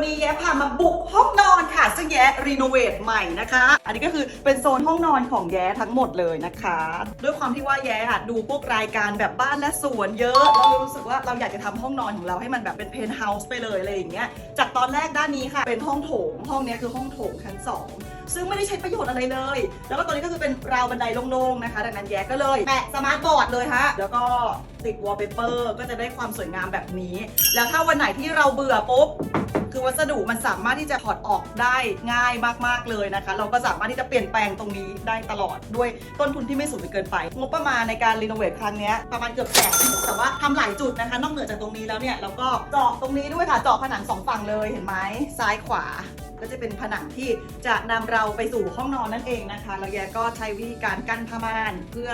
วันนี้แย้พามาบุกห้องนอนค่ะ ซึ่งแย้รีโนเวทใหม่นะคะ อันนี้ก็คือเป็นโซนห้องนอนของแย้ทั้งหมดเลยนะคะ ด้วยความที่ว่าแย้อะดูพวกรายการแบบบ้านและสวนเยอะเรารู้สึกว่าเราอยากจะทำห้องนอนของเราให้มันแบบเป็นเพนท์เฮาส์ไปเลยอะไรอย่างเงี้ยจากตอนแรกด้านนี้ค่ะ เป็นห้องโถงห้องนี้คือห้องโถงชั้นสองซึ่งไม่ได้ใช้ประโยชน์อะไรเลย แล้วก็ตอนนี้ก็คือเป็นราวบันไดโล่งๆนะคะดังนั้นแย้ก็เลยแปะสมาร์ทบอร์ดเลยฮะแล้วก็ติดวอลเปเปอร์ก็จะได้ความสวยงามแบบนี้ แล้วถ้าวันไหนที่เราเบื่อปุ๊บ คือวัสดุมันสามารถที่จะถอดออกได้ง่ายมากๆเลยนะคะ เราก็สามารถที่จะเปลี่ยนแปลงตรงนี้ได้ตลอดด้วยต้นทุนที่ไม่สูงเกินไป งบประมาณในการรีโนเวทครั้งนี้ประมาณเกือบแสนแต่ว่าทำหลายจุดนะคะ นอกเหนือจากตรงนี้แล้วเนี่ยเราก็เจาะตรงนี้ด้วยค่ะเจาะผนังสองฝั่งเลยเห็นไหมซ้ายขวา ก็จะเป็นผนังที่จะนำเราไปสู่ห้องนอนนั่นเองนะคะ แล้วแยก็ใช้วิธีการกั้นผ้าม่านเพื่อ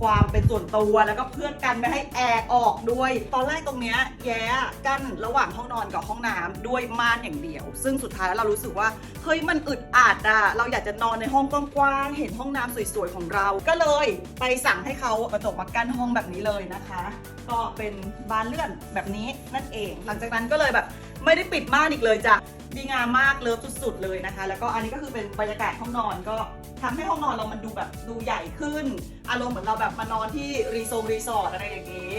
ความเป็นส่วนตัวแล้วก็เพื่อกันไม่ให้แอร์ออกด้วย ตอนแรกตรงเนี้ยแย้กั้นระหว่างห้องนอนกับห้องน้ำด้วยม่านอย่างเดียว ซึ่งสุดท้ายแล้วเรารู้สึกว่าเฮ้ยมันอึดอัดอะเราอยากจะนอนในห้องกว้างๆเห็นห้องน้ำสวยๆของเรา ก็เลยไปสั่งให้เขากระจกมากั้นห้องแบบนี้เลยนะคะ ก็เป็นบานเลื่อนแบบนี้นั่นเอง หลังจากนั้นก็เลยแบบ ไม่ได้ปิดม่านอีกเลยจ้ะดีงามมากเลิฟสุดๆเลยนะคะ แล้วก็อันนี้ก็คือเป็นบรรยากาศห้องนอนก็ทำให้ห้องนอนเรามันดูแบบดูใหญ่ขึ้น อารมณ์เหมือนเราแบบมานอนที่รีโซรีสอร์ทอะไรอย่างนี้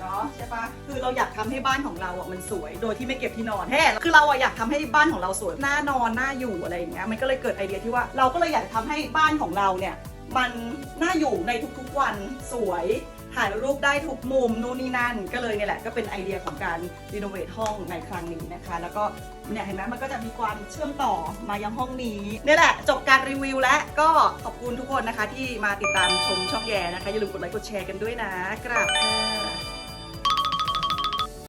เนาะใช่ปะคือเราอยากทำให้บ้านของเราอะมันสวยโดยที่ไม่เก็บที่นอนแฮ่คือเราอะอยากทำให้บ้านของเราสวยน่านอนน่าอยู่อะไรอย่างเงี้ยมันก็เลยเกิดไอเดียที่ว่าเราก็เลยอยากทำให้บ้านของเราเนี่ย มันน่าอยู่ในทุกๆวันสวยถ่ายรูปได้ทุกมุมนู่นนี่นั่น ก็เลยเนี่ยแหละก็เป็นไอเดียของการรีโนเวทห้องในครั้งนี้นะคะ แล้วก็เนี่ยเห็นไหมมันก็จะมีความเชื่อมต่อมายังห้องนี้เนี่ยแหละ จบการรีวิวแล้วก็ขอบคุณทุกคนนะคะ ที่มาติดตามชมช่องแย่นะคะอย่าลืมกดไลค์กดแชร์กันด้วยนะกราบค่ะ